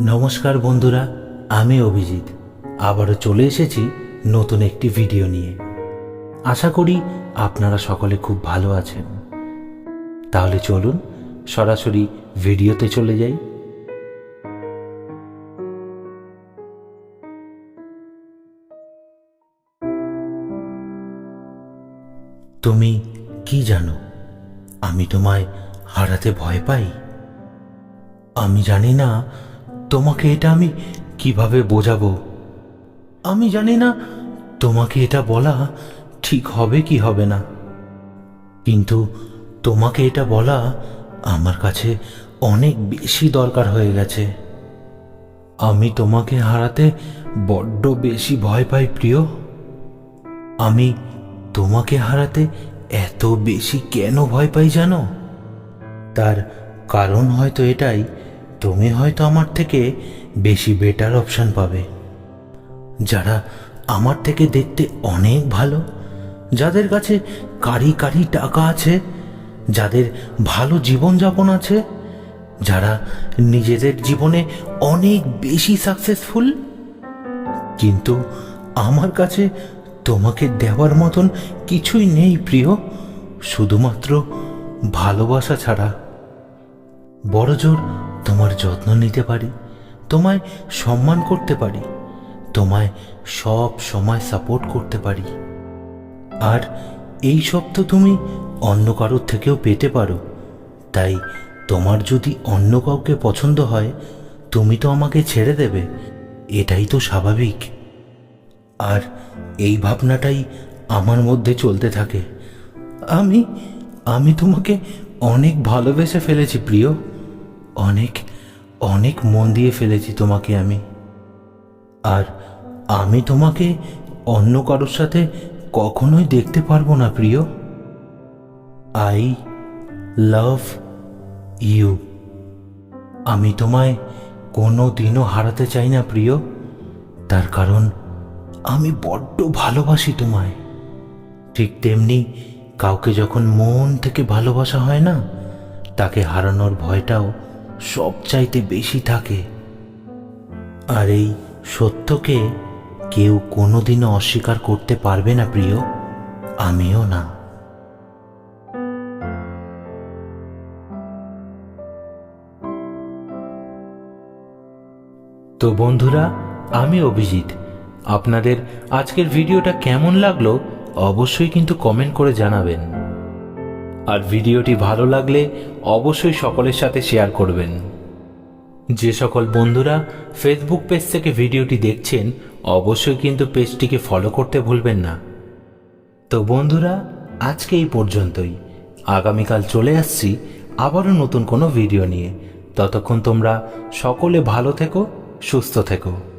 নমস্কার বন্ধুরা, আমি অভিজিৎ। আবারও চলে এসেছি নতুন একটি ভিডিও নিয়ে। আশা করি আপনারা সকলে খুব ভালো আছেন। তাহলে চলুন সরাসরি ভিডিওতে চলে যাই। তুমি কি জানো, আমি তোমায় হারাতে ভয় পাই? আমি জানি না তোমাকে এটা আমি কীভাবে বোঝাবো? আমি জানি না, তোমাকে এটা বলা ঠিক হবে কি হবে না। কিন্তু তোমাকে এটা বলা আমার কাছে অনেক বেশি দরকার হয়ে গেছে। আমি তোমাকে হারাতে বড্ড বেশি ভয় পাই, প্রিয়। আমি তোমাকে হারাতে এত বেশি কেন ভয় পাই জানো? তার কারণ হয়তো এটাই তুমি হয়তো আমার থেকে বেশি বেটার অপশন পাবে। যারা আমার থেকে দেখতে অনেক ভালো, যাদের কাছে কারি কারি টাকা আছে, যাদের ভালো জীবনযাপন আছে, যারা নিজেদের জীবনে অনেক বেশি সাকসেসফুল কিন্তু আমার কাছে তোমাকে দেওয়ার মতন কিছুই নেই প্রিয়, শুধুমাত্র ভালোবাসা ছাড়া। বড় জোর তোমার যত্ন নিতে পারি, তোমায় সম্মান করতে পারি, তোমায় সব সময় সাপোর্ট করতে পারি। আর এই সব তো তুমি অন্য কারোর থেকেও পেতে পারো। তাই তোমার যদি অন্য কাউকে পছন্দ হয়, তুমি তো আমাকে ছেড়ে দেবে, এটাই তো স্বাভাবিক। আর এই ভাবনাটাই আমার মধ্যে চলতে থাকে। আমি আমি তোমাকে অনেক ভালোবেসে ফেলেছি প্রিয়। অনেক অনেক মন দিয়ে ফেলেছি তোমাকে আমি। আর আমি তোমাকে অন্য কারোর সাথে কখনোই দেখতে পারব না, প্রিয়। আই লাভ ইউ আমি তোমায় কোনো দিনও হারাতে চাই না, প্রিয়। তার কারণ, আমি বড্ড ভালোবাসি তোমায়। ঠিক তেমনি কাউকে যখন মন থেকে ভালোবাসা হয় না, তাকে হারানোর ভয়টাও সবচাইতে বেশি থাকে। আর এই সত্যকে কেউ কোনোদিনও অস্বীকার করতে পারবে না, প্রিয়। আমিও না। তো বন্ধুরা, আমি অভিজিৎ। আপনাদের আজকের ভিডিওটা কেমন লাগল অবশ্যই কিন্তু কমেন্ট করে জানাবেন। আর ভিডিওটি ভালো লাগলে অবশ্যই সকলের সাথে শেয়ার করবেন। যে সকল বন্ধুরা ফেসবুক পেজ থেকে ভিডিওটি দেখছেন, অবশ্যই কিন্তু পেজটিকে ফলো করতে ভুলবেন না। তো বন্ধুরা, আজকে এই পর্যন্তই। আগামীকাল চলে আসছি আবারও নতুন কোনো ভিডিও নিয়ে। ততক্ষণ তোমরা সকলে ভালো থেকো, সুস্থ থেকো।